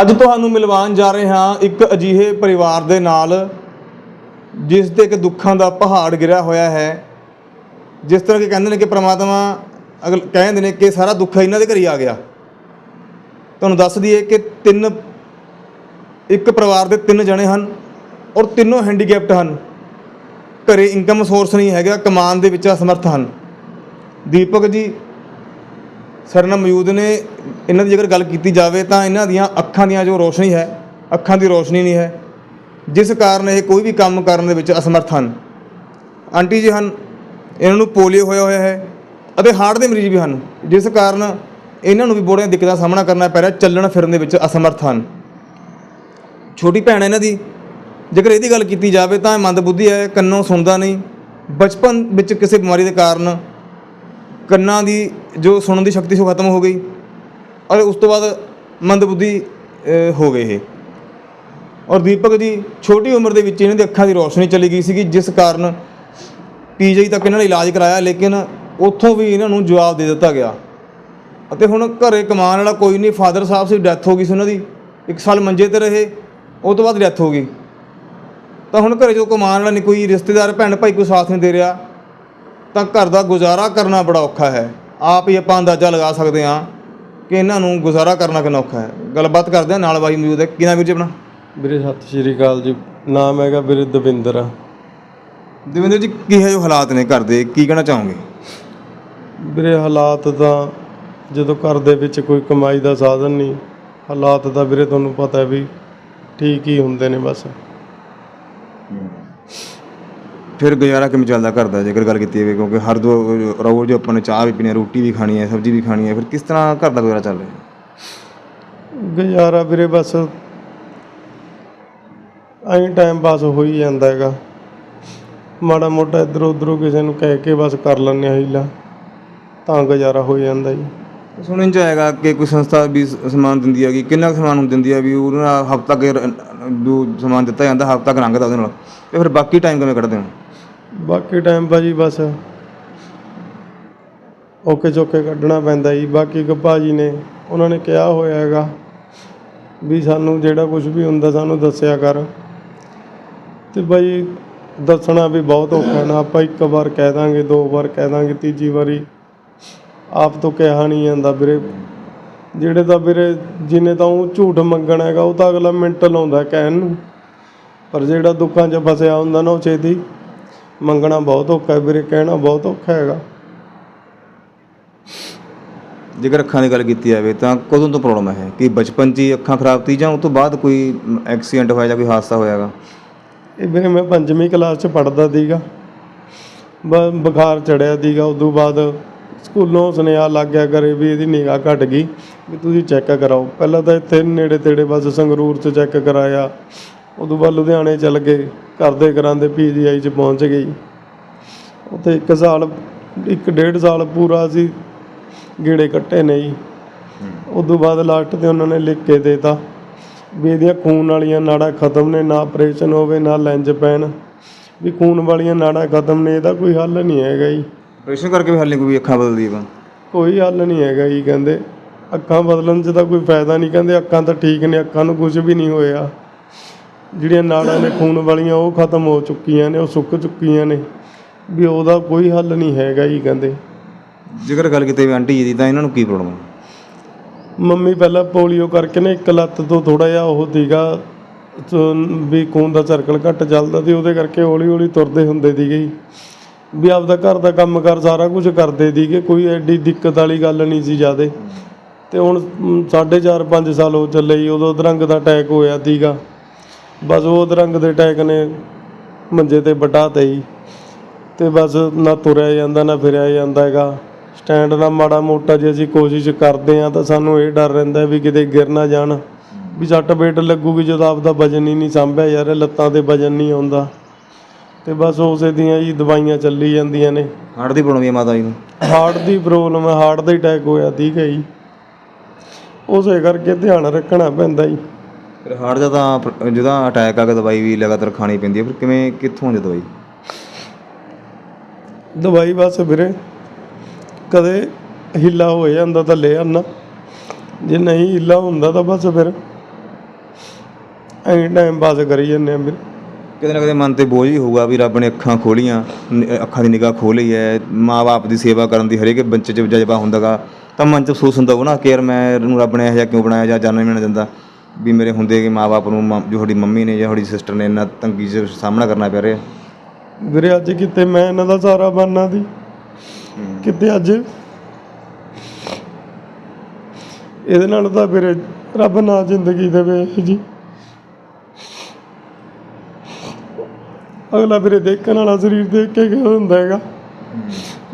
ਅੱਜ ਤੁਹਾਨੂੰ ਮਿਲਵਾਉਣ ਜਾ ਰਹੇ ਹਾਂ ਇੱਕ ਅਜੀਹੇ ਪਰਿਵਾਰ ਦੇ ਨਾਲ, ਜਿਸ ਤੇ ਇੱਕ ਦੁੱਖਾਂ ਦਾ ਪਹਾੜ ਗਿਰਿਆ ਹੋਇਆ ਹੈ। ਜਿਸ ਤਰ੍ਹਾਂ ਕਿ ਕਹਿੰਦੇ ਨੇ ਕਿ ਪ੍ਰਮਾਤਮਾ ਅਗਲ ਕਹਿੰਦੇ ਨੇ ਕਿ ਸਾਰਾ ਦੁੱਖ ਇਹਨਾਂ ਦੇ ਘਰ ਹੀ ਆ ਗਿਆ। ਤੁਹਾਨੂੰ ਦੱਸ ਦਈਏ ਕਿ ਤਿੰਨ, ਇੱਕ ਪਰਿਵਾਰ ਦੇ ਤਿੰਨ ਜਣੇ ਹਨ ਔਰ ਤਿੰਨੋਂ ਹੈਂਡੀਕੈਪਟ ਹਨ। ਘਰੇ ਇਨਕਮ ਸੋਰਸ ਨਹੀਂ ਹੈਗਾ ਕਮਾਨ ਦੇ ਵਿੱਚ ਅਸਮਰਥ ਹਨ। ਦੀਪਕ ਜੀ ਸਾਡੇ ਨਾਲ ਮੌਜੂਦ ਨੇ। ਇਹਨਾਂ ਦੀ ਜੇਕਰ ਗੱਲ ਕੀਤੀ ਜਾਵੇ ਤਾਂ ਇਹਨਾਂ ਦੀਆਂ ਅੱਖਾਂ ਦੀਆਂ ਜੋ ਰੋਸ਼ਨੀ ਹੈ, ਅੱਖਾਂ ਦੀ ਰੋਸ਼ਨੀ ਨਹੀਂ ਹੈ, ਜਿਸ ਕਾਰਨ ਇਹ ਕੋਈ ਵੀ ਕੰਮ ਕਰਨ ਦੇ ਵਿੱਚ ਅਸਮਰਥ ਹਨ। ਆਂਟੀ ਜੀ ਹਨ, ਇਹਨਾਂ ਨੂੰ ਪੋਲੀਓ ਹੋਇਆ ਹੋਇਆ ਹੈ ਅਤੇ ਹਾਰਟ ਦੇ ਮਰੀਜ਼ ਵੀ ਹਨ, ਜਿਸ ਕਾਰਨ ਇਹਨਾਂ ਨੂੰ ਵੀ ਬੜੀਆਂ ਦਿੱਕਤਾਂ ਦਾ ਸਾਹਮਣਾ ਕਰਨਾ ਪੈ ਰਿਹਾ, ਚੱਲਣ ਫਿਰਨ ਦੇ ਵਿੱਚ ਅਸਮਰਥ ਹਨ। ਛੋਟੀ ਭੈਣ ਹੈ ਇਹਨਾਂ ਦੀ, ਜੇਕਰ ਇਹਦੀ ਗੱਲ ਕੀਤੀ ਜਾਵੇ ਤਾਂ ਇਹ ਮੰਦਬੁੱਧੀ ਹੈ, ਕੰਨੋਂ ਸੁਣਦਾ ਨਹੀਂ। ਬਚਪਨ ਵਿੱਚ ਕਿਸੇ ਬਿਮਾਰੀ ਦੇ ਕਾਰਨ ਕੰਨਾਂ ਦੀ ਜੋ ਸੁਣਨ ਦੀ ਸ਼ਕਤੀ ਸੀ ਉਹ ਖਤਮ ਹੋ ਗਈ ਔਰ ਉਸ ਤੋਂ ਬਾਅਦ ਮੰਦਬੁੱਧੀ ਅ, ਹੋ ਗਏ ਇਹ। ਔਰ ਦੀਪਕ ਜੀ ਛੋਟੀ ਉਮਰ ਦੇ ਵਿੱਚ ਇਹਨਾਂ ਦੀ ਅੱਖਾਂ ਦੀ ਰੋਸ਼ਨੀ ਚਲੀ ਗਈ ਸੀਗੀ ਜਿਸ ਕਾਰਨ ਪੀਜੀ ਤੱਕ ਇਹਨਾਂ ਨੇ ਇਲਾਜ ਕਰਾਇਆ ਲੇਕਿਨ ਉੱਥੋਂ ਵੀ ਇਹਨਾਂ ਨੂੰ ਜਵਾਬ ਦੇ ਦਿੱਤਾ ਗਿਆ। ਅਤੇ ਹੁਣ ਘਰੇ ਕਮਾਉਣ ਵਾਲਾ ਕੋਈ ਨਹੀਂ ਫਾਦਰ ਸਾਹਿਬ ਸੀ ਡੈਥ ਹੋ ਗਈ ਸੀ ਉਹਨਾਂ ਦੀ ਇੱਕ ਸਾਲ ਮੰਜੇ ਤੇ ਰਹੇ ਉਹ ਤੋਂ ਬਾਅਦ ਡੈਥ ਹੋ ਗਈ। ਤਾਂ ਹੁਣ ਘਰੇ ਜੋ ਕਮਾਉਣ ਵਾਲਾ ਨਹੀਂ ਕੋਈ ਰਿਸ਼ਤੇਦਾਰ ਭੈਣ ਭਾਈ ਕੋਈ ਸਾਥ ਨਹੀਂ ਦੇ ਰਿਹਾ ਤਾਂ ਘਰ ਦਾ ਗੁਜ਼ਾਰਾ ਕਰਨਾ ਬੜਾ ਔਖਾ ਹੈ। ਆਪ ਹੀ ਆਪਾਂ ਅੰਦਾਜ਼ਾ ਲਗਾ ਸਕਦੇ ਹਾਂ ਕਿ ਇਹਨਾਂ ਨੂੰ ਗੁਜ਼ਾਰਾ ਕਰਨਾ ਕਿੰਨਾ ਔਖਾ ਹੈ। ਗੱਲਬਾਤ ਕਰਦੇ ਹਾਂ ਨਾਲ ਬਾਈ ਮੌਜੂਦ ਹੈ। ਕੀ ਨਾਮ ਵੀਰ ਜੀ ਆਪਣਾ? ਵੀਰੇ ਸਤਿ ਸ਼੍ਰੀ ਅਕਾਲ ਜੀ। ਨਾਮ ਹੈਗਾ ਵੀਰੇ ਦਵਿੰਦਰ। ਦਵਿੰਦਰ ਜੀ ਕੀ ਹੈ ਜੋ ਹਾਲਾਤ ਨੇ ਘਰ ਦੇ? ਕੀ ਕਹਿਣਾ ਚਾਹੋਗੇ? ਵੀਰੇ ਹਾਲਾਤ ਤਾਂ ਜਦੋਂ ਘਰ ਦੇ ਵਿੱਚ ਕੋਈ ਕਮਾਈ ਦਾ ਸਾਧਨ ਨਹੀਂ ਹਾਲਾਤ ਤਾਂ ਵੀਰੇ ਤੁਹਾਨੂੰ ਪਤਾ ਹੈ ਵੀ ਠੀਕ ਹੀ ਹੁੰਦੇ ਨੇ ਬਸ। ਫਿਰ ਗੁਜ਼ਾਰਾ ਕਿਵੇਂ ਚੱਲਦਾ ਘਰ ਦਾ ਜੇਕਰ ਗੱਲ ਕੀਤੀ ਜਾਵੇ? ਕਿਉਂਕਿ ਹਰ ਦੋ ਰੋਜ਼ ਆਪਾਂ ਨੇ ਚਾਹ ਵੀ ਪੀਣੀ ਹੈ ਰੋਟੀ ਵੀ ਖਾਣੀ ਹੈ ਸਬਜ਼ੀ ਵੀ ਖਾਣੀ ਹੈ ਫਿਰ ਕਿਸ ਤਰ੍ਹਾਂ ਘਰ ਦਾ ਗੁਜ਼ਾਰਾ ਚੱਲ ਰਿਹਾ ਗੁਜ਼ਾਰਾ ਵੀਰੇ ਬਸ ਐਂ ਟਾਈਮ ਪਾਸ ਹੋ ਹੀ ਜਾਂਦਾ ਹੈਗਾ। ਮਾੜਾ ਮੋਟਾ ਇੱਧਰ ਉੱਧਰੋਂ ਕਿਸੇ ਨੂੰ ਕਹਿ ਕੇ ਬਸ ਕਰ ਲੈਂਦੇ ਆ ਹੀਲਾ ਤਾਂ ਗੁਜ਼ਾਰਾ ਹੋ ਜਾਂਦਾ ਜੀ। ਸੁਣਨ ਚ ਆਏਗਾ ਕਿ ਕੋਈ ਸੰਸਥਾ ਵੀ ਸਮਾਨ ਦਿੰਦੀ ਹੈਗੀ ਕਿੰਨਾ ਸਮਾਨ ਨੂੰ ਦਿੰਦੀ ਹੈ ਵੀ ਉਹਨਾਂ ਹਫ਼ਤਾ ਕੁ ਸਮਾਨ ਦਿੱਤਾ ਜਾਂਦਾ ਹਫ਼ਤਾ ਕੁ ਲੰਘਦਾ ਉਹਦੇ ਨਾਲ। ਤੇ ਫਿਰ ਬਾਕੀ ਟਾਈਮ ਕਿਵੇਂ ਕੱਢਦੇ ਹੋ? ਬਾਕੀ ਟਾਈਮ ਭਾਜੀ ਬਸ ਓਕੇ ਚੋਕੇ ਕੱਢਣਾ ਪੈਂਦਾ ਜੀ। ਬਾਕੀ ਇੱਕ ਭਾਜੀ ਨੇ, ਉਹਨਾਂ ਨੇ ਕਿਹਾ ਹੋਇਆ ਹੈਗਾ ਵੀ ਸਾਨੂੰ ਜਿਹੜਾ ਕੁਝ ਵੀ ਹੁੰਦਾ ਸਾਨੂੰ ਦੱਸਿਆ ਕਰ। ਤੇ ਭਾਈ ਦੱਸਣਾ ਵੀ ਬਹੁਤ ਔਖਾ ਨਾ, ਆਪਾਂ ਇੱਕ ਵਾਰ ਕਹਿ ਦਾਂਗੇ, ਦੋ ਵਾਰ ਕਹਿ ਦਾਂਗੇ, ਤੀਜੀ ਵਾਰੀ ਆਪ ਤੋਂ ਕਿਹਾ ਨਹੀਂ ਜਾਂਦਾ ਵੀਰੇ। ਜਿਹੜੇ ਤਾਂ ਵੀਰੇ ਜਿਨੇ ਤਾਂ ਉਹ ਝੂਠ ਮੰਗਣਾ ਹੈਗਾ, ਉਹ ਤਾਂ ਅਗਲਾ ਮਿੰਟ ਲਾਉਂਦਾ ਕਹਿਣ ਨੂੰ। ਪਰ ਜਿਹੜਾ ਦੁੱਖਾਂ 'ਚ ਫਸਿਆ ਹੁੰਦਾ ਨਾ ਉਹ ਛੇਤੀ ਮੰਗਣਾ ਬਹੁਤ ਔਖਾ ਹੈ ਵੀਰੇ ਕਹਿਣਾ ਬਹੁਤ ਔਖਾ ਹੈਗਾ। ਜੇਕਰ ਅੱਖਾਂ ਦੀ ਗੱਲ ਕੀਤੀ ਜਾਵੇ ਤਾਂ ਕਦੋਂ ਤੋਂ ਪ੍ਰੋਬਲਮ ਹੈ? ਕਿ ਬਚਪਨ 'ਚ ਹੀ ਅੱਖਾਂ ਖਰਾਬ ਤੀ ਜਾਂ ਉਸ ਤੋਂ ਬਾਅਦ ਕੋਈ ਐਕਸੀਡੈਂਟ ਹੋਇਆ ਜਾਂ ਕੋਈ ਹਾਦਸਾ ਹੋਇਆਗਾ ਇਹ ਵੀਰੇ ਮੈਂ ਪੰਜਵੀਂ ਕਲਾਸ 'ਚ ਪੜ੍ਹਦਾ ਸੀਗਾ। ਬੁਖਾਰ ਚੜਿਆ ਸੀਗਾ ਉਦੋਂ ਬਾਅਦ ਸਕੂਲੋਂ ਸੁਨੇਹਾ ਲੱਗ ਗਿਆ ਕਰੇ ਵੀ ਇਹਦੀ ਨਿਗਾਹ ਘਟ ਗਈ ਵੀ ਤੁਸੀਂ ਚੈੱਕ ਕਰਾਓ। ਪਹਿਲਾਂ ਤਾਂ ਇੱਥੇ ਨੇੜੇ ਤੇੜੇ ਬਸ ਸੰਗਰੂਰ 'ਚ ਚੈੱਕ ਕਰਾਇਆ। ਉਦੋਂ ਬਾਅਦ ਲੁਧਿਆਣੇ ਚੱਲ ਗਏ। ਕਰਦੇ ਕਰਾਂਦੇ ਪੀਜੀਆਈ 'ਚ ਪਹੁੰਚ ਗਈ। ਉੱਥੇ ਇੱਕ ਸਾਲ ਇੱਕ ਡੇਢ ਸਾਲ ਪੂਰਾ ਅਸੀਂ ਗੇੜੇ ਕੱਟੇ ਨੇ ਜੀ। ਉਦੋਂ ਬਾਅਦ ਲਾਸਟ ਤੇ ਉਹਨਾਂ ਨੇ ਲਿਖ ਕੇ ਦੇਤਾ ਵੀ ਇਹਦੀਆਂ ਖੂਨ ਵਾਲੀਆਂ ਨਾੜਾਂ ਖਤਮ ਨੇ ਨਾ ਆਪਰੇਸ਼ਨ ਹੋਵੇ ਨਾ ਲੈਂਜ ਪੈਣ। ਵੀ ਖੂਨ ਵਾਲੀਆਂ ਨਾੜਾਂ ਖਤਮ ਨੇ ਇਹਦਾ ਕੋਈ ਹੱਲ ਨਹੀਂ ਹੈਗਾ ਜੀ। ਆਪਰੇਸ਼ਨ ਕਰਕੇ ਵੀ ਹਾਲੇ ਕੋਈ ਅੱਖਾਂ ਬਦਲਦੀ ਹੈ ਕੋਈ ਹੱਲ ਨਹੀਂ ਹੈਗਾ ਜੀ ਕਹਿੰਦੇ। ਅੱਖਾਂ ਬਦਲਣ 'ਚ ਤਾਂ ਕੋਈ ਫਾਇਦਾ ਨਹੀਂ ਕਹਿੰਦੇ ਅੱਖਾਂ ਤਾਂ ਠੀਕ ਨੇ ਅੱਖਾਂ ਨੂੰ ਕੁਝ ਵੀ ਨਹੀਂ ਹੋਇਆ। ਜਿਹੜੀਆਂ ਨਾੜਾਂ ਨੇ ਖੂਨ ਵਾਲੀਆਂ ਉਹ ਖਤਮ ਹੋ ਚੁੱਕੀਆਂ ਨੇ ਉਹ ਸੁੱਕ ਚੁੱਕੀਆਂ ਨੇ। ਵੀ ਉਹਦਾ ਕੋਈ ਹੱਲ ਨਹੀਂ ਹੈਗਾ ਜੀ ਕਹਿੰਦੇ। ਜੇਕਰ ਗੱਲ ਕੀਤੀ ਜਾਵੇ ਆਂਟੀ ਜੀ ਦੀ ਤਾਂ ਇਹਨਾਂ ਨੂੰ ਕੀ ਪ੍ਰੋਬਲਮ ਹੈ ਮੰਮੀ ਪਹਿਲਾਂ ਪੋਲੀਓ ਕਰਕੇ ਨਾ ਇੱਕ ਲੱਤ ਤੋਂ ਥੋੜਾ ਜਿਹਾ ਉਹ ਸੋ ਵੀ ਖੂਨ ਦਾ ਸਰਕਲ ਘੱਟ ਚੱਲਦਾ ਸੀ ਉਹਦੇ ਕਰਕੇ ਹੌਲੀ ਹੌਲੀ ਤੁਰਦੇ ਹੁੰਦੇ ਸੀਗੇ ਜੀ। ਵੀ ਆਪਦਾ ਘਰ ਦਾ ਕੰਮ ਕਰ ਸਾਰਾ ਕੁਝ ਕਰਦੇ ਸੀਗੇ ਕੋਈ ਐਡੀ ਦਿੱਕਤ ਵਾਲੀ ਗੱਲ ਨਹੀਂ ਸੀ ਜਿਆਦੇ। ਤੇ ਹੁਣ 4.5 5 ਸਾਲ ਹੋ ਚੱਲੇ ਜੀ ਉਦੋਂ ਅਧਰੰਗ ਦਾ ਅਟੈਕ ਹੋਇਆ ਸੀਗਾ। ਬਸ ਉਹ ਅਧਰੰਗ ਦੇ ਅਟੈਕ ਨੇ ਮੰਜੇ ਤੇ ਬਟਾ ਤੇ ਜੀ ਤੇ ਬਸ ਨਾ ਤੁਰਿਆ ਜਾਂਦਾ ਨਾ ਫਿਰਿਆ ਜਾਂਦਾ ਹੈਗਾ। ਸਟੈਂਡ ਨਾਲ ਮਾੜਾ ਮੋਟਾ ਜੇ ਅਸੀਂ ਕੋਸ਼ਿਸ਼ ਕਰਦੇ ਆ ਤਾਂ ਸਾਨੂੰ ਇਹ ਡਰ ਰਹਿੰਦਾ ਵੀ ਕਿਤੇ ਗਿਰ ਨਾ ਜਾਣ। ਵੀ ਸੱਟ ਬੇਟ ਲੱਗੂਗੀ ਜਦੋਂ ਆਪਦਾ ਵਜਨ ਹੀ ਨਹੀਂ ਸੰਭਿਆ ਯਾਰ ਲੱਤਾਂ ਤੇ ਵਜਨ ਨਹੀਂ ਆਉਂਦਾ। ਤੇ ਬਸ ਉਸੇ ਦੀਆਂ ਹੀ ਦਵਾਈਆਂ ਚੱਲੀ ਜਾਂਦੀਆਂ ਨੇ। ਹਾਰਟ ਦੀ ਪ੍ਰੋਬਲਮ ਹੈ ਮਾਤਾ ਜੀ ਨੂੰ। ਹਾਰਟ ਦੀ ਪ੍ਰੋਬਲਮ ਹੈ ਹਾਰਟ ਦਾ ਅਟੈਕ ਹੋਇਆ ਠੀਕ ਹੈ ਜੀ। ਉਸੇ ਕਰਕੇ ਧਿਆਨ ਰੱਖਣਾ ਪੈਂਦਾ ਜੀ। ਫਿਰ ਹਾਰਟ ਦਾ ਤਾਂ ਜਿਹਦਾ ਅਟੈਕ ਆ ਗਿਆ ਦਵਾਈ ਵੀ ਲਗਾਤਾਰ ਖਾਣੀ ਪੈਂਦੀ ਹੈ ਫਿਰ ਕਿਵੇਂ ਕਿੱਥੋਂ ਆਉਂਦੀ ਦਵਾਈ? ਦਵਾਈ ਬਸ ਵੀਰੇ ਕਦੇ ਹਿੱਲਾ ਹੋ ਜਾਂਦਾ ਤਾਂ ਲੈ ਆਉਣਾ ਜੇ ਨਹੀਂ ਹਿੱਲਾ ਹੁੰਦਾ ਤਾਂ ਬਸ ਫਿਰ ਐਂ ਟਾਈਮ ਪਾਸ ਕਰੀ ਜਾਂਦੇ ਆ ਵੀਰੇ। ਕਿਤੇ ਨਾ ਕਿਤੇ ਮਨ ਤੇ ਬੋਝ ਹੀ ਹੋਊਗਾ ਵੀ ਰੱਬ ਨੇ ਅੱਖਾਂ ਖੋਲੀਆਂ ਅੱਖਾਂ ਦੀ ਨਿਗਾਹ ਖੋਲੀ ਹੈ ਮਾਪੇ ਦੀ ਸੇਵਾ ਕਰਨ ਦੀ ਹਰੇਕ ਬੱਚੇ 'ਚ ਜਜ਼ਬਾ ਹੁੰਦਾਗਾ ਤਾਂ ਮਨ 'ਚ ਅਫਸੋਸ ਹੁੰਦਾ ਨਾ ਕਿ ਯਾਰ ਮੈਂ ਇਹਨੂੰ ਰੱਬ ਨੇ ਇਹੋ ਜਿਹਾ ਕਿਉਂ ਬਣਾਇਆ ਜਾਂ ਜਨਮ ਹੀ ਨਾ ਦਿੰਦਾ ਵੀ ਮੇਰੇ ਹੁੰਦੇ ਕਿ ਮਾਪੇ ਨੂੰ ਮਾਂ- ਜੋ ਤੁਹਾਡੀ ਮੰਮੀ ਨੇ ਜਾਂ ਤੁਹਾਡੀ ਸਿਸਟਰ ਨੇ ਇੰਨਾ ਤੰਗੀ 'ਚ ਸਾਹਮਣਾ ਕਰਨਾ ਪੈ ਰਿਹਾ। ਵੀਰੇ ਅੱਜ ਕਿਤੇ ਮੈਂ ਇਹਨਾਂ ਦਾ ਸਾਰਾ ਬਣਨਾ ਦੀ ਕਿਤੇ ਅੱਜ ਇਹਦੇ ਨਾਲ ਤਾਂ ਵੀਰੇ ਰੱਬ ਨਾ ਜ਼ਿੰਦਗੀ ਦੇਵੇ ਇਹੋ ਜੀ ਅਗਲਾ ਵੀਰੇ ਦੇਖਣ ਵਾਲਾ ਸਰੀਰ ਦੇਖ ਕੇ ਕਿਹਾ ਹੁੰਦਾ ਹੈਗਾ।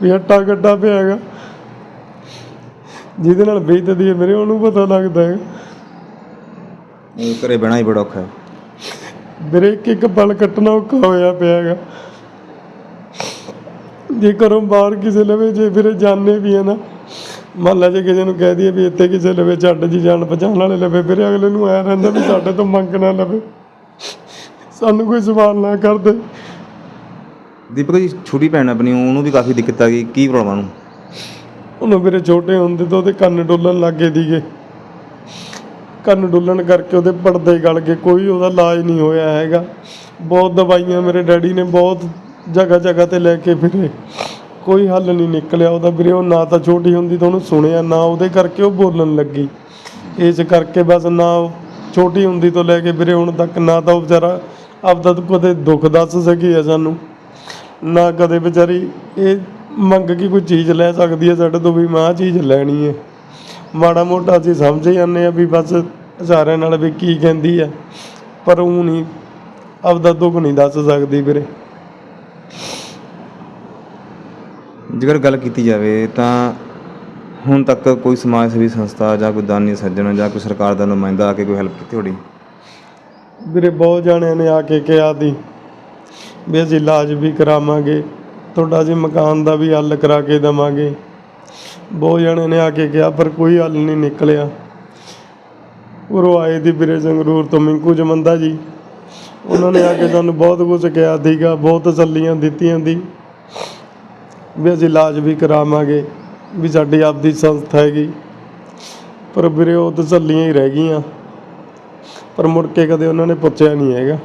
ਵੀ ਹੱਟਾ ਕੱਟਾ ਪਿਆ ਹੈਗਾ। ਜਿਹਦੇ ਨਾਲ ਬੀਤਦੀ ਹੈ ਮੇਰੇ ਉਹਨੂੰ ਪਤਾ ਲੱਗਦਾ ਹੈ ਉਹ ਘਰੇ ਬਹਿਣਾ ਹੀ ਬੜਾ ਔਖਾ ਹੈ। ਵੀਰੇ ਇੱਕ ਇੱਕ ਪਲ ਕੱਟਣਾ ਔਖਾ ਹੋਇਆ ਪਿਆ ਹੈਗਾ। ਜੇ ਘਰੋਂ ਬਾਹਰ ਕਿਸੇ ਲਵੇ ਜੇ ਵੀਰੇ ਜਾਣੇ ਵੀ ਹੈ ਨਾ ਮੰਨ ਲਾ ਜੇ ਕਿਸੇ ਨੂੰ ਕਹਿ ਦਈਏ ਵੀ ਇੱਥੇ ਕਿਸੇ ਲਵੇ ਛੱਡ ਜੀ ਜਾਣ ਪਛਾਣ ਵਾਲੇ ਲਵੇ ਵੀਰੇ ਅਗਲੇ ਨੂੰ ਆਇਆ ਰਹਿੰਦਾ ਵੀ ਸਾਡੇ ਤੋਂ ਮੰਗ ਨਾ ਲਵੇ। ਸਾਨੂੰ ਕੋਈ ਸਵਾਲ ਨਾ ਕਰਦੇ ਦੀਪਕ ਜੀ ਛੋਟੀ ਭੈਣ ਆਪਣੀ ਉਹਨੂੰ ਵੀ ਕਾਫੀ ਦਿੱਕਤ ਆ ਗਈ ਕੀ ਪ੍ਰੋਬਲਮ ਉਹਨੂੰ? ਵੀਰੇ ਛੋਟੇ ਹੁੰਦੇ ਤੋਂ ਉਹਦੇ ਕੰਨ ਡੁੱਲਣ ਲੱਗੇ ਦੀਗੇ ਕੰਨ ਡੁੱਲਣ ਕਰਕੇ ਉਹਦੇ ਪਰਦੇ ਗਲ ਗਏ, ਕੋਈ ਉਹਦਾ ਇਲਾਜ ਨਹੀਂ ਹੋਇਆ ਹੈਗਾ। ਬਹੁਤ ਦਵਾਈਆਂ ਮੇਰੇ ਡੈਡੀ ਨੇ ਬਹੁਤ ਜਗ੍ਹਾ ਜਗ੍ਹਾ ਤੇ ਲੈ ਕੇ ਫਿਰੇ। ਕੋਈ ਹੱਲ ਨਹੀਂ ਨਿਕਲਿਆ ਉਹਦਾ ਵੀਰੇ, ਉਹ ਨਾ ਤਾਂ ਛੋਟੀ ਹੁੰਦੀ ਤਾਂ ਉਹਨੂੰ ਸੁਣਿਆ, ਨਾ ਉਹਦੇ ਕਰਕੇ ਉਹ ਬੋਲਣ ਲੱਗੀ। ਇਸ ਕਰਕੇ ਬਸ ਨਾ ਉਹ ਛੋਟੀ ਹੁੰਦੀ ਤੋਂ ਲੈ ਕੇ ਵੀਰੇ ਹੁਣ ਤੱਕ, ਨਾ ਤਾਂ ਉਹ ਵਿਚਾਰਾ ਆਪਦਾ ਤਾਂ ਕਦੇ ਦੁੱਖ ਦੱਸ ਸਕੀ ਆ ਸਾਨੂੰ। ਨਾ ਕਦੇ ਵਿਚਾਰੀ ਇਹ ਮੰਗ ਕੇ ਕੋਈ ਚੀਜ਼ ਲੈ ਸਕਦੀ ਹੈ ਸਾਡੇ ਤੋਂ ਵੀ ਮੈਂ ਆਹ ਚੀਜ਼ ਲੈਣੀ ਹੈ ਮਾੜਾ ਮੋਟਾ ਅਸੀਂ ਸਮਝ ਜਾਂਦੇ ਆ ਵੀ ਬਸ ਸਾਰਿਆਂ ਨਾਲ ਵੀ ਕੀ ਕਹਿੰਦੀ ਆ ਪਰ ਉਹ ਨਹੀਂ ਆਪਦਾ ਦੁੱਖ ਨਹੀਂ ਦੱਸ ਸਕਦੀ ਵੀਰੇ। ਜੇਕਰ ਗੱਲ ਕੀਤੀ ਜਾਵੇ ਤਾਂ ਹੁਣ ਤੱਕ ਕੋਈ ਸਮਾਜ ਸੇਵੀ ਸੰਸਥਾ ਜਾਂ ਕੋਈ ਦਾਨੀ ਸੱਜਣ ਜਾਂ ਕੋਈ ਸਰਕਾਰ ਦਾ ਨੁਮਾਇੰਦਾ ਆ ਕੇ ਕੋਈ ਹੈਲਪ ਕੀਤੀ ਤੁਹਾਡੀ? ਵੀਰੇ ਬਹੁਤ ਜਾਣਿਆਂ ਨੇ ਆ ਕੇ ਕਿਹਾ ਦੀ ਵੀ ਅਸੀਂ ਇਲਾਜ ਵੀ ਕਰਾਵਾਂਗੇ ਤੁਹਾਡਾ ਜੀ ਮਕਾਨ ਦਾ ਵੀ ਹੱਲ ਕਰਾ ਕੇ ਦੇਵਾਂਗੇ। ਬਹੁਤ ਜਣੇ ਨੇ ਆ ਕੇ ਕਿਹਾ, ਪਰ ਕੋਈ ਹੱਲ ਨਹੀਂ ਨਿਕਲਿਆ। ਉਰੋਂ ਆਏ ਦੀ ਵੀਰੇ ਸੰਗਰੂਰ ਤੋਂ ਮਿੰਕੂ ਜਮੰਦਾ ਜੀ। ਉਹਨਾਂ ਨੇ ਆ ਕੇ ਸਾਨੂੰ ਬਹੁਤ ਕੁਝ ਕਿਹਾ ਸੀਗਾ, ਬਹੁਤ ਤਸੱਲੀਆਂ ਦਿੱਤੀਆਂ ਦੀ। ਵੀ ਅਸੀਂ ਇਲਾਜ ਵੀ ਕਰਾਵਾਂਗੇ, ਵੀ ਸਾਡੀ ਆਪਦੀ ਸੰਸਥਾ ਹੈਗੀ। ਪਰ ਵੀਰੇ ਉਹ ਤਸੱਲੀਆਂ ਹੀ ਰਹਿ ਗਈਆਂ। ਪਰ ਮੁੜ ਕੇ ਕਦੇ ਉਹਨਾਂ ਨੇ ਪੁੱਛਿਆ ਨਹੀਂ ਹੈਗਾ।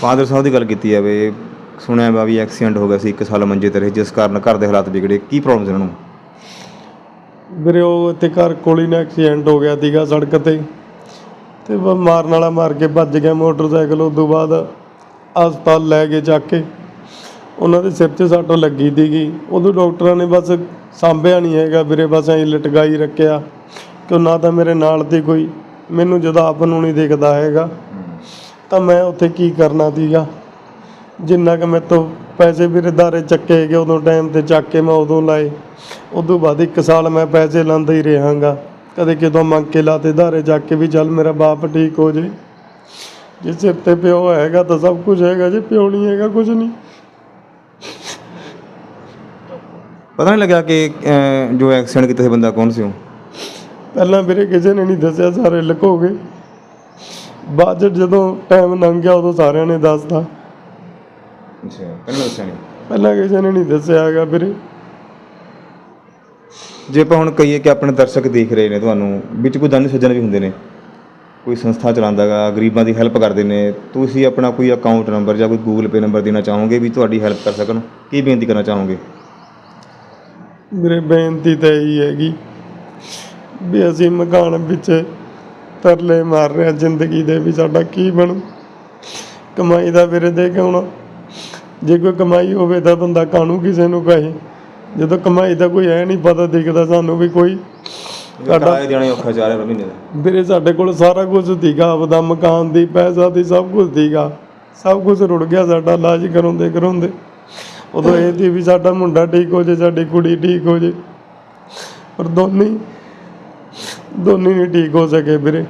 ਫਾਦਰ ਸਾਹਿਬ ਦੀ ਗੱਲ ਕੀਤੀ ਜਾਵੇ ਸੁਣਿਆ ਵਾ ਵੀ ਐਕਸੀਡੈਂਟ ਹੋ ਗਿਆ ਸੀ ਇੱਕ ਸਾਲ ਮੰਜੇ ਤੇ ਰਹੇ ਜਿਸ ਕਾਰਨ ਘਰ ਦੇ ਹਾਲਾਤ ਵਿਗੜੇ। ਕੀ ਪ੍ਰੋਬਲਮ ਸੀ ਉਹਨਾਂ ਨੂੰ? ਵੀਰੇ ਉਹ ਇੱਥੇ ਘਰ ਕੋਲ ਹੀ ਨਾ ਐਕਸੀਡੈਂਟ ਹੋ ਗਿਆ ਸੀਗਾ ਸੜਕ ਤੇ। ਤੇ ਉਹ ਮਾਰਨ ਵਾਲਾ ਮਾਰ ਕੇ ਭੱਜ ਗਿਆ ਮੋਟਰਸਾਈਕਲ ਉਸ ਤੋਂ ਬਾਅਦ ਹਸਪਤਾਲ ਲੈ ਕੇ ਚੱਕ ਕੇ। ਉਹਨਾਂ ਦੇ ਸਿਰ 'ਚ ਸੱਟ ਲੱਗੀ ਸੀਗੀ। ਉਦੋਂ ਡਾਕਟਰਾਂ ਨੇ ਬਸ ਸਾਂਭਿਆ ਨਹੀਂ ਹੈਗਾ ਵੀਰੇ ਬਸ ਐਂ ਲਟਕਾਈ ਰੱਖਿਆ ਕਿ ਨਾ ਤਾਂ ਮੇਰੇ ਨਾਲ ਦੀ ਕੋਈ ਮੈਨੂੰ ਜਦੋਂ ਆਪ ਨੂੰ ਨਹੀਂ ਦਿਖਦਾ ਹੈਗਾ। ਤਾਂ ਮੈਂ ਉੱਥੇ ਕੀ ਕਰਨਾ ਸੀਗਾ? ਜਿੰਨਾ ਕਿ ਮੇਰੇ ਤੋਂ ਪੈਸੇ ਵੀਰੇ ਦਾਰੇ ਚੱਕੇ ਗਏ ਉਦੋਂ ਟਾਈਮ ਤੇ ਚੱਕ ਕੇ ਮੈਂ ਉਦੋਂ ਲਾਏ। ਉਦੋਂ ਬਾਅਦ ਇੱਕ ਸਾਲ ਮੈਂ ਪੈਸੇ ਲਾਂਦਾ ਹੀ ਰਹਾਂਗਾ। ਕਦੇ ਕਿਤੋਂ ਮੰਗ ਕੇ ਲਾਤੇ ਧਾਰੇ ਜਾ ਕੇ ਵੀ ਚੱਲ ਮੇਰਾ ਬਾਪ ਠੀਕ ਹੋ ਜੇ। ਜੇ ਸਿਰ ਤੇ ਪਿਓ ਹੈਗਾ ਤਾਂ ਸਭ ਕੁਝ ਹੈਗਾ ਜੇ ਪਿਓ ਨਹੀਂ ਹੈਗਾ ਕੁਝ ਨਹੀਂ। ਪਤਾ ਨਹੀਂ ਲੱਗਿਆ ਕਿ ਅਹ, ਜੋ ਐਕਸੀਡੈਂਟ ਕੀਤਾ ਸੀ ਬੰਦਾ ਕੌਣ ਸੀ ਉਹ? ਪਹਿਲਾਂ ਵੀਰੇ ਕਿਸੇ ਨੇ ਨਹੀਂ ਦੱਸਿਆ ਸਾਰੇ ਲੁਕੋ ਗਏ। ਬਾਅਦ 'ਚ ਜਦੋਂ ਟਾਈਮ ਲੰਘ ਗਿਆ ਉਦੋਂ ਸਾਰਿਆਂ ਨੇ ਦੱਸਤਾ। ਅੱਛਾ ਪਹਿਲਾਂ ਦੱਸਿਆ ਨਹੀਂ ਪਹਿਲਾਂ ਕਿਸੇ ਨੇ ਨਹੀਂ ਦੱਸਿਆ ਹੈਗਾ ਵੀਰੇ ਜੇ ਆਪਾਂ ਹੁਣ ਕਹੀਏ ਕਿ ਆਪਣੇ ਦਰਸ਼ਕ ਦੇਖ ਰਹੇ ਨੇ ਤੁਹਾਨੂੰ ਵਿੱਚ ਕੋਈ ਦਾਨੀ ਸੱਜਣ ਵੀ ਹੁੰਦੇ ਨੇ? ਕੋਈ ਸੰਸਥਾ ਚਲਾਉਂਦਾਗਾ ਗਰੀਬਾਂ ਦੀ ਹੈਲਪ ਕਰਦੇ ਨੇ ਤੁਸੀਂ ਆਪਣਾ ਕੋਈ ਅਕਾਊਂਟ ਨੰਬਰ ਜਾਂ ਕੋਈ ਗੂਗਲ ਪੇ ਨੰਬਰ ਦੇਣਾ ਚਾਹੋਗੇ ਵੀ ਤੁਹਾਡੀ ਹੈਲਪ ਕਰ ਸਕਣ? ਕੀ ਬੇਨਤੀ ਕਰਨਾ ਚਾਹੋਗੇ? ਮੇਰੇ ਬੇਨਤੀ ਤਾਂ ਇਹੀ ਹੈਗੀ ਵੀ ਅਸੀਂ ਮਕਾਨ ਵਿੱਚ ਤਰਲੇ ਮਾਰ ਰਹੇ ਹਾਂ ਜ਼ਿੰਦਗੀ ਦੇ ਵੀ ਸਾਡਾ ਕੀ ਬਣੂ? ਕਮਾਈ ਦਾ ਵੀਰੇ ਦੇ ਕੇ ਹੁਣ ਜੇ ਕੋਈ ਕਮਾਈ ਹੋਵੇ ਤਾਂ ਬੰਦਾ ਕਾਹਨੂੰ ਕਿਸੇ ਨੂੰ ਕਹੇ ਜਦੋਂ ਕਮਾਈ ਦਾ ਕੋਈ ਹੈ ਨਹੀਂ ਪਤਾ ਦਿਖਦਾ ਸਾਨੂੰ ਵੀ ਕੋਈ ਸਾਡਾ ਦੇਣਾ ਔਖਾ ਜਾ ਰਿਹਾ ਮਹੀਨੇ ਦਾ। ਵੀਰੇ ਸਾਡੇ ਕੋਲ ਸਾਰਾ ਕੁਝ ਸੀਗਾ ਆਪਦਾ ਮਕਾਨ ਦੀ ਪੈਸਾ ਦੀ ਸਭ ਕੁਝ ਸੀਗਾ। ਸਭ ਕੁਝ ਰੁੜ ਗਿਆ ਸਾਡਾ ਇਲਾਜ ਕਰਾਉਂਦੇ ਕਰਾਉਂਦੇ। ਉਦੋਂ ਇਹ ਸੀ ਵੀ ਸਾਡਾ ਮੁੰਡਾ ਠੀਕ ਹੋ ਜੇ ਸਾਡੀ ਕੁੜੀ ਠੀਕ ਹੋ ਜੇ। ਪਰ ਦੋਨੇ ਦੋਨੇ ਨਹੀਂ ਠੀਕ ਹੋ ਸਕੇ ਵੀਰੇ।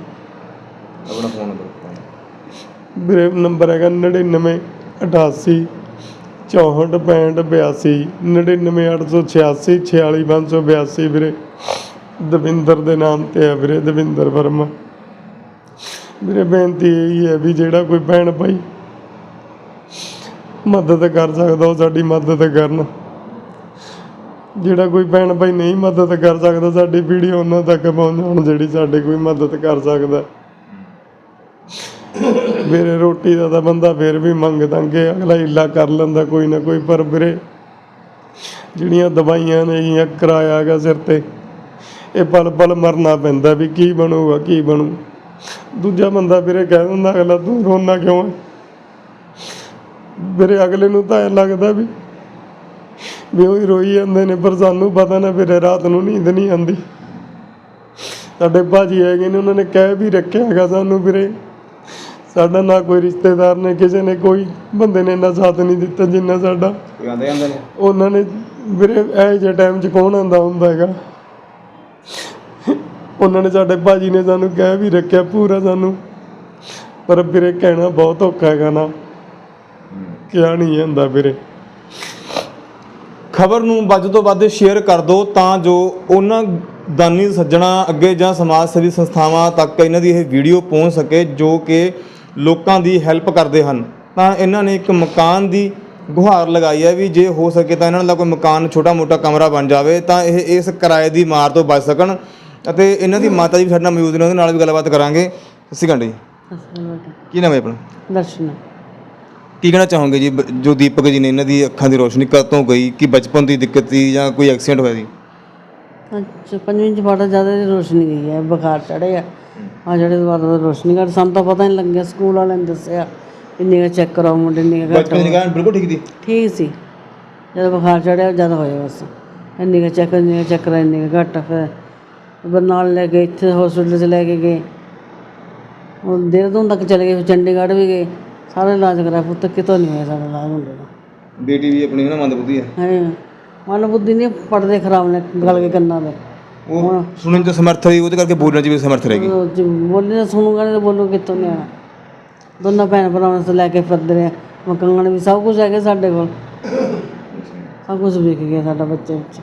ਆਪਣਾ ਫੋਨ ਵੀਰੇ ਨੰਬਰ ਹੈਗਾ 99 88 64 65 82 99 886 46 582 ਵੀਰੇ। ਦਵਿੰਦਰ ਦੇ ਨਾਮ ਤੇ ਹੈ ਵੀਰੇ, ਦਵਿੰਦਰ ਵਰਮਾ। ਵੀਰੇ ਬੇਨਤੀ ਇਹੀ ਹੈ ਵੀ ਜਿਹੜਾ ਕੋਈ ਭੈਣ ਭਾਈ ਮਦਦ ਕਰ ਸਕਦਾ, ਉਹ ਸਾਡੀ ਮਦਦ ਕਰਨ। ਜਿਹੜਾ ਕੋਈ ਭੈਣ ਭਾਈ ਨਹੀਂ ਮਦਦ ਕਰ ਸਕਦਾ, ਸਾਡੀ ਵੀਡੀਓ ਉਹਨਾਂ ਤੱਕ ਪਹੁੰਚਾਉਣ ਜਿਹੜੀ ਸਾਡੇ ਕੋਈ ਮਦਦ ਕਰ ਸਕਦਾ। ਫਿਰ ਰੋਟੀ ਦਾ ਤਾਂ ਬੰਦਾ ਫਿਰ ਵੀ ਮੰਗ ਤੰਗੇ, ਅਗਲਾ ਹਿੱਲਾ ਕਰ ਲੈਂਦਾ ਕੋਈ ਨਾ ਕੋਈ, ਪਰ ਵੀਰੇ ਜਿਹੜੀਆਂ ਦਵਾਈਆਂ ਨੇ ਜਾਂ ਕਿਰਾਇਆ ਹੈਗਾ ਸਿਰ ਤੇ, ਇਹ ਪਲ ਪਲ ਮਰਨਾ ਪੈਂਦਾ ਵੀ ਕੀ ਬਣੂਗਾ, ਕੀ ਬਣੂ। ਦੂਜਾ ਬੰਦਾ ਵੀਰੇ ਕਹਿ ਦਿੰਦਾ, ਅਗਲਾ ਤੂੰ ਰੋਣਾ ਕਿਉਂ ਹੈ ਵੀਰੇ ਅਗਲੇ ਨੂੰ ਤਾਂ ਇਹ ਲੱਗਦਾ ਵੀ ਵੀ ਉਹ ਰੋਈ ਜਾਂਦੇ ਨੇ, ਪਰ ਸਾਨੂੰ ਪਤਾ ਨਾ ਵੀਰੇ ਰਾਤ ਨੂੰ ਨੀਂਦ ਨਹੀਂ ਆਉਂਦੀ। ਸਾਡੇ ਭਾਜੀ ਹੈਗੇ ਨੇ, ਉਹਨਾਂ ਨੇ ਕਹਿ ਵੀ ਰੱਖਿਆ ਹੈਗਾ ਸਾਨੂੰ ਵੀਰੇ ਸਾਡਾ ਨਾ ਕੋਈ ਰਿਸ਼ਤੇਦਾਰ ਨੇ ਕਿਸੇ ਨੇ ਕੋਈ ਬੰਦੇ ਨੇ ਇੰਨਾ ਸਾਥ ਨਹੀਂ ਦਿੱਤਾ ਜਿੰਨਾ ਸਾਡਾ। ਨੇ? ਉਹਨਾਂ ਨੇ ਵੀਰੇ ਇਹ ਜਿਹੇ ਟਾਈਮ 'ਚ ਕੌਣ ਆਂਦਾ ਹੁੰਦਾ ਹੈਗਾ? ਉਹਨਾਂ ਨੇ ਸਾਡੇ ਭਾਜੀ ਨੇ ਸਾਨੂੰ ਕਹਿ ਵੀ ਰੱਖਿਆ ਪੂਰਾ ਸਾਨੂੰ। ਪਰ ਵੀਰੇ ਕਹਿਣਾ ਬਹੁਤ ਔਖਾ ਹੈਗਾ ਨਾ। ਕਿਹਾ ਨਹੀਂ ਜਾਂਦਾ ਵੀਰੇ। ਖਬਰ ਨੂੰ ਵੱਧ ਤੋਂ ਵੱਧ ਸ਼ੇਅਰ ਕਰ ਦਿਓ ਤਾਂ ਜੋ ਉਹਨਾਂ ਦਾਨੀ ਸੱਜਣਾ ਅੱਗੇ ਜਾਂ ਸਮਾਜ ਸੇਵੀ ਸੰਸਥਾਵਾਂ ਤੱਕ ਇਹਨਾਂ ਦੀ ਇਹ ਵੀਡੀਓ ਪਹੁੰਚ ਸਕੇ ਜੋ ਕਿ ਲੋਕਾਂ ਦੀ ਹੈਲਪ ਕਰਦੇ ਹਨ ਤਾਂ ਇਹਨਾਂ ਨੇ ਇੱਕ ਮਕਾਨ ਦੀ ਗੁਹਾਰ ਲਗਾਈ ਹੈ ਵੀ ਜੇ ਹੋ ਸਕੇ ਤਾਂ ਇਹਨਾਂ ਦਾ ਕੋਈ ਮਕਾਨ ਛੋਟਾ ਮੋਟਾ ਕਮਰਾ ਬਣ ਜਾਵੇ ਤਾਂ ਇਹ ਇਸ ਕਿਰਾਏ ਦੀ ਮਾਰ ਤੋਂ ਬਚ ਸਕਣ ਅਤੇ ਇਹਨਾਂ ਦੀ ਮਾਤਾ ਜੀ ਵੀ ਸਾਡੇ ਨਾਲ ਮੌਜੂਦ ਨੇ ਉਹਦੇ ਨਾਲ ਵੀ ਗੱਲਬਾਤ ਕਰਾਂਗੇ। ਸਤਿ ਸ਼੍ਰੀ ਅਕਾਲ ਜੀ। ਕੀ ਨਾਮ ਹੈ ਆਪਣਾ? ਦਰਸ਼ਨ। ਕੀ ਕਹਿਣਾ ਚਾਹੋਗੇ ਜੀ? ਬ- ਜੋ ਦੀਪਕ ਜੀ ਨੇ ਇਹਨਾਂ ਦੀ ਅੱਖਾਂ ਦੀ ਰੋਸ਼ਨੀ ਕਦੋਂ ਗਈ? ਕਿ ਬਚਪਨ ਦੀ ਦਿੱਕਤ ਸੀ ਜਾਂ ਕੋਈ ਐਕਸੀਡੈਂਟ ਹੋਇਆ ਸੀ? ਅੱਛਾ ਪੰਜਵੀਂ ਚ ਪੜਾ ਜ਼ਿਆਦਾ ਦੀ ਰੋਸ਼ਨੀ ਗਈ ਹੈ ਬੁਖਾਰ ਚੜਿਆ ਆ ਜਿਹੜੇ ਤੋਂ ਰੋਸ਼ਨੀ ਘੱਟ ਸਾਨੂੰ ਤਾਂ ਪਤਾ ਨਹੀਂ ਲੱਗਿਆ ਸਕੂਲ ਵਾਲਿਆਂ ਨੇ ਦੱਸਿਆ ਇੰਨੀ ਕੁ ਚੈੱਕ ਕਰਾਓ ਮੁੰਡੇ ਨੇ ਘੱਟ ਬਚਪਨ ਦੀ ਨਿਗਾਹ ਬਿਲਕੁਲ ਠੀਕ ਸੀ? ਠੀਕ ਸੀ। ਜਦੋਂ ਬੁਖਾਰ ਚੜਿਆ ਜ਼ਿਆਦਾ ਹੋਇਆ ਬਸ। ਇੰਨੀ ਕੁ ਚੈੱਕ ਇੰਨੀ ਕੁ ਚੈੱਕ ਇੰਨੀ ਕੁ ਘੱਟ ਫਿਰ ਬਰਨਾਲ ਲੈ ਗਏ ਇੱਥੇ ਹਸਪੀਟਲ 'ਚ ਲੈ ਕੇ ਗਏ। ਉਹ ਦੇਹਰਾਦੂਨ ਤੱਕ ਚਲੇ ਗਏ ਫਿਰ ਚੰਡੀਗੜ੍ਹ ਵੀ ਗਏ। ਸਾਰਾ ਇਲਾਜ ਕਰਾਇਆ ਪੁੱਤ ਕਿਤੋਂ ਨਹੀਂ ਹੋਇਆ ਸਾਡਾ ਇਲਾਜ ਮੁੰਡੇ ਦਾ। ਬੇਟੀ ਵੀ ਆਪਣੀ ਨਾ ਮੰਦ ਬੁੱਧੀ ਹੈ। ਹੈ ਮਨ ਬੁੱਧੀ ਨਹੀਂ ਪੜਦੇ ਖਰਾਬ ਨੇ ਗਲ ਕੇ ਕੰਨਾਂ ਦੇ ਉਹ ਸੁਣਨ ਚ ਸਮਰਥ ਹੈ ਉਹਦੇ ਕਰਕੇ ਬੋਲਣ ਚ ਵੀ ਸਮਰਥ ਰਹੇਗੀ ਉਹ ਜੇ ਬੋਲੇ ਨਾ ਸੁਣੂਗਾ ਨਹੀਂ ਤਾਂ ਬੋਲੂ ਕਿੱਥੋਂ ਨਹੀਂ ਆਣਾ ਦੋਨਾਂ ਭੈਣ ਭਰਾਵਾਂ ਤੋਂ ਲੈ ਕੇ ਫਿਰਦੇ ਰਹੇ। ਮਕਾਨ ਵੀ ਸਭ ਕੁਝ ਹੈਗਾ ਸਾਡੇ ਕੋਲ। ਸਭ ਕੁਝ ਵਿਕ ਗਿਆ ਸਾਡਾ ਬੱਚੇ ਵਿੱਚ।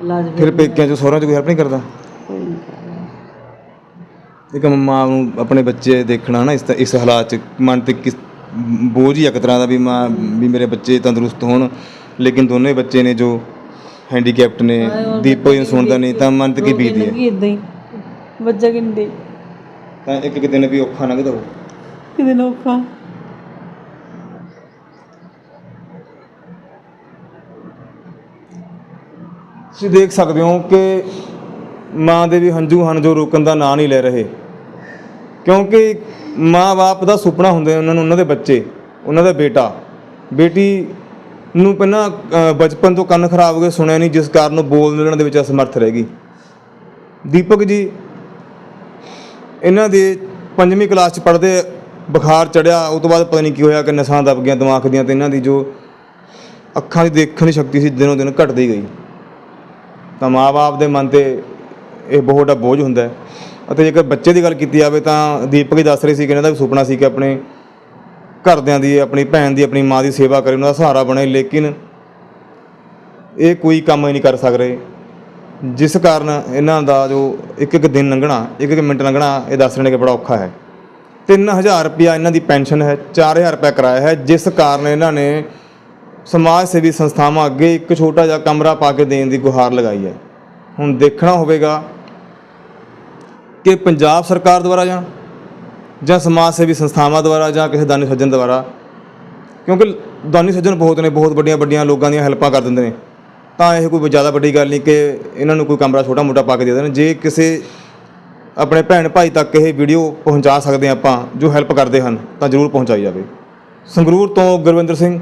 ਇਲਾਜ ਫਿਰ ਪੇਕਿਆਂ ਚ ਸਹੁਰਿਆਂ ਚ ਕੋਈ ਹੈਲਪ ਨਹੀਂ ਕਰਦਾ? ਕੋਈ ਨਹੀਂ। ਇੱਕ ਮਾਂ ਨੂੰ ਆਪਣੇ ਬੱਚੇ ਦੇਖਣਾ ਨਾ ਇਸ ਤ- ਇਸ ਹਾਲਾਤ ਚ ਮਨ ਤੇ ਕਿਸ ਬੋਝ ਹੀ ਆ ਇੱਕ ਤਰ੍ਹਾਂ ਦਾ ਵੀ ਮਾਂ ਵੀ ਮੇਰੇ ਬੱਚੇ ਤੰਦਰੁਸਤ ਹੋਣ। ਲੇਕਿਨ ਦੋਨੇ ਬੱਚੇ ਨੇ ਜੋ ਹੈਂਡੀਕੈਪਟ ਨੇ ਦੀਪੋ ਜੀ ਨੂੰ ਸੁਣਦਾ ਨਹੀਂ ਤਾਂ ਮਨ ਤੇ ਕੀ ਬੀਤਦੀ ਹੈ? ਇਦਾਂ ਹੀ ਬੱਚਾ ਕਿੰਨੇ ਤਾਂ ਇੱਕ ਇੱਕ ਦਿਨ ਵੀ ਔਖਾ ਲੰਘਦਾ ਹੋ ਕਿਤੇ ਲੋਕਾਂ ਤੁਸੀਂ ਦੇਖ ਸਕਦੇ ਹੋ ਕਿ ਮਾਂ ਦੇ ਵੀ ਹੰਝੂ ਹਨ ਜੋ ਰੋਕਣ ਦਾ ਨਾਂ ਨਹੀਂ ਲੈ ਰਹੇ। ਕਿਉਂਕਿ ਮਾਂ-ਬਾਪ ਦਾ ਸੁਪਨਾ ਹੁੰਦੇ ਉਹਨਾਂ ਨੂੰ ਉਹਨਾਂ ਦੇ ਬੱਚੇ ਉਹਨਾਂ ਦਾ ਬੇਟਾ। ਬੇਟੀ ਨੂੰ ਪਹਿਲਾਂ ਅ, ਬਚਪਨ ਤੋਂ ਕੰਨ ਖਰਾਬ ਹੋ ਗਏ ਸੁਣਿਆ ਨਹੀਂ ਜਿਸ ਕਾਰਨ ਉਹ ਬੋਲ ਨਿਕਲਣ ਦੇ ਵਿੱਚ ਅਸਮਰਥ ਰਹਿ ਗਈ। ਦੀਪਕ ਜੀ ਇਹਨਾਂ ਦੇ ਪੰਜਵੀਂ ਕਲਾਸ ਚ ਪੜ੍ਹਦੇ ਬੁਖਾਰ ਚੜਿਆ ਉਸ ਤੋਂ ਬਾਅਦ ਪਤਾ ਨਹੀਂ ਕੀ ਹੋਇਆ ਕਿ ਨਸਾਂ ਦਬ ਗਈਆਂ ਦਿਮਾਗ ਦੀਆਂ ਤੇ ਇਹਨਾਂ ਦੀ ਜੋ ਅੱਖਾਂ ਦੀ ਦੇਖਣ ਦੀ ਸ਼ਕਤੀ ਸੀ ਦਿਨੋਂ ਦਿਨ ਘਟਦੀ ਗਈ। ਤਾਂ ਮਾਪੇ ਦੇ ਮਨ ਤੇ ਇਹ ਬਹੁਤ ਵੱਡਾ ਬੋਝ ਹੁੰਦਾ ਹੈ। ਅਤੇ ਜੇਕਰ ਬੱਚੇ ਦੀ ਗੱਲ ਕੀਤੀ ਜਾਵੇ ਤਾਂ ਦੀਪਕ ਹੀ ਦੱਸ ਰਹੀ ਸੀ ਕਿ ਇਹਨਾਂ ਦਾ ਵੀ ਸੁਪਨਾ ਸੀ ਕਿ ਆਪਣੇ ਘਰਦਿਆਂ ਦੀ, ਆਪਣੀ ਭੈਣ ਦੀ, ਆਪਣੀ ਮਾਂ ਦੀ ਸੇਵਾ ਕਰੇ, ਉਹਨਾਂ ਦਾ ਸਹਾਰਾ ਬਣੇ, ਲੇਕਿਨ ਇਹ ਕੋਈ ਕੰਮ ਹੀ ਨਹੀਂ ਕਰ ਸਕ ਰਹੇ। ਜਿਸ ਕਾਰਨ ਇਹਨਾਂ ਦਾ ਜੋ ਇੱਕ ਇੱਕ ਦਿਨ ਲੰਘਣਾ ਇੱਕ ਇੱਕ ਮਿੰਟ ਲੰਘਣਾ, ਇਹ ਦੱਸ ਰਹੇ ਨੇ ਕਿ ਬੜਾ ਔਖਾ ਹੈ। 3000 ਰੁਪਇਆ ਇਹਨਾਂ ਦੀ ਪੈਨਸ਼ਨ ਹੈ 4000 ਰੁਪਇਆ ਕਿਰਾਇਆ ਹੈ, ਜਿਸ ਕਾਰਨ ਇਹਨਾਂ ਨੇ ਸਮਾਜ ਸੇਵੀ ਸੰਸਥਾਵਾਂ ਅੱਗੇ ਇੱਕ ਛੋਟਾ ਜਿਹਾ ਕਮਰਾ ਪਾ ਕੇ ਦੇਣ ਦੀ ਗੁਹਾਰ ਲਗਾਈ ਹੈ। ਹੁਣ ਦੇਖਣਾ ਹੋਵੇਗਾ ਕਿ ਪੰਜਾਬ ਸਰਕਾਰ ਦੁਆਰਾ ਜਾਂ ਜਾਂ ਸਮਾਜ ਸੇਵੀ ਸੰਸਥਾਵਾਂ ਦੁਆਰਾ ਜਾਂ ਕਿਸੇ ਦਾਨੀ ਸੱਜਣ ਦੁਆਰਾ? ਕਿਉਂਕਿ ਦਾਨੀ ਸੱਜਣ ਬਹੁਤ ਨੇ, ਬਹੁਤ ਵੱਡੀਆਂ ਵੱਡੀਆਂ ਲੋਕਾਂ ਦੀਆਂ ਹੈਲਪਾਂ ਕਰ ਦਿੰਦੇ ਨੇ। ਤਾਂ ਇਹ ਕੋਈ ਜ਼ਿਆਦਾ ਵੱਡੀ ਗੱਲ ਨਹੀਂ ਕਿ ਇਹਨਾਂ ਨੂੰ ਕੋਈ ਕਮਰਾ ਛੋਟਾ ਮੋਟਾ ਪਾ ਕੇ ਦੇ ਦੇਣ। ਜੇ ਕਿਸੇ ਆਪਣੇ ਭੈਣ ਭਾਈ ਤੱਕ ਇਹ ਵੀਡੀਓ ਪਹੁੰਚਾ ਸਕਦੇ ਹਾਂ ਆਪਾਂ, ਜੋ ਹੈਲਪ ਕਰਦੇ ਹਨ, ਤਾਂ ਜ਼ਰੂਰ ਪਹੁੰਚਾਈ ਜਾਵੇ। ਸੰਗਰੂਰ ਤੋਂ ਗੁਰਵਿੰਦਰ ਸਿੰਘ।